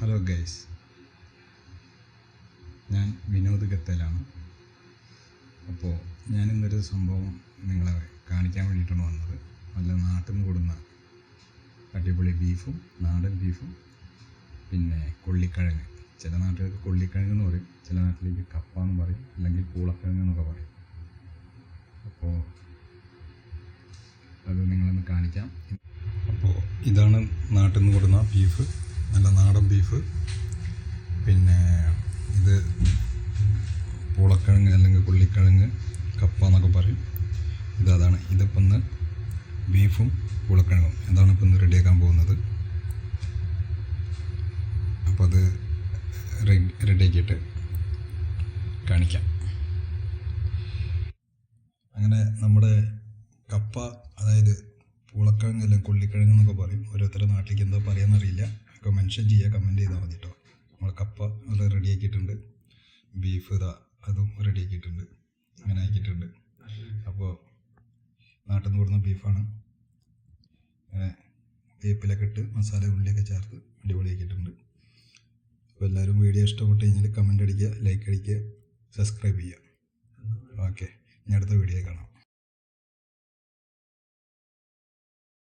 Hello guys ഞാൻ വിനോദ് ഗത്തേലാണ്. അപ്പോൾ ഞാനിന്നൊരു സംഭവം നിങ്ങളെ കാണിക്കാൻ വേണ്ടിയിട്ടാണ് വന്നത്. നല്ല നാട്ടിൽ കൂടുന്ന അടിപൊളി ബീഫും നാടൻ ബീഫും പിന്നെ കൊള്ളിക്കിഴങ്ങ്. ചില നാട്ടുകാർക്ക് കൊള്ളിക്കിഴങ്ങ് എന്ന് പറയും ചില നാട്ടിലേക്ക് കപ്പ എന്ന് പറയും അല്ലെങ്കിൽ പൂളക്കിഴങ്ങ് എന്നൊക്കെ പറയും. അപ്പോൾ അത് നിങ്ങളൊന്ന് കാണിക്കാം. അപ്പോൾ ഇതാണ് നാട്ടിൽ നിന്ന് കൊടുന്ന ബീഫ്. നല്ല നാടൻ ബീഫ്. പിന്നെ ഇത് പൂളക്കിഴങ്ങ് അല്ലെങ്കിൽ കൊള്ളിക്കിഴങ്ങ് കപ്പ എന്നൊക്കെ പറയും. ഇത് അതാണ്. ഇതിപ്പോൾ ഇന്ന് ബീഫും പൂളക്കിഴങ്ങും. എന്താണ് ഇപ്പോൾ ഇന്ന് റെഡിയാക്കാൻ പോകുന്നത്. അപ്പോൾ അത് റെഡിയാക്കിയിട്ട് കാണിക്കാം. അങ്ങനെ നമ്മുടെ കപ്പ അതായത് പൂളക്കിഴങ്ങ് അല്ലെങ്കിൽ കൊള്ളിക്കിഴങ്ങ് എന്നൊക്കെ പറയും. ഓരോരുത്തരുടെ നാട്ടിലേക്ക് എന്താ പറയാന്നറിയില്ല ഒക്കെ മെൻഷൻ ചെയ്യുക കമന്റ് ചെയ്താൽ മതി കേട്ടോ നമ്മൾ കപ്പ അത് റെഡിയാക്കിയിട്ടുണ്ട് ബീഫ് ഇതാ അതും റെഡിയാക്കിയിട്ടുണ്ട് അങ്ങനെ ആക്കിയിട്ടുണ്ട്. അപ്പോൾ നാട്ടിൽ നിന്ന് കൊടുക്കുന്ന ബീഫാണ് അങ്ങനെ വേപ്പിലൊക്കെ ഇട്ട് മസാല ഉള്ളിയൊക്കെ ചേർത്ത് അടിപൊളിയാക്കിയിട്ടുണ്ട് അപ്പോൾ എല്ലാവരും വീഡിയോ ഇഷ്ടപ്പെട്ട് കഴിഞ്ഞാൽ കമന്റ് അടിക്കുക ലൈക്ക് അടിക്കുക സബ്സ്ക്രൈബ് ചെയ്യുക. ഓക്കെ ഇനി അടുത്ത വീഡിയോ കാണാം.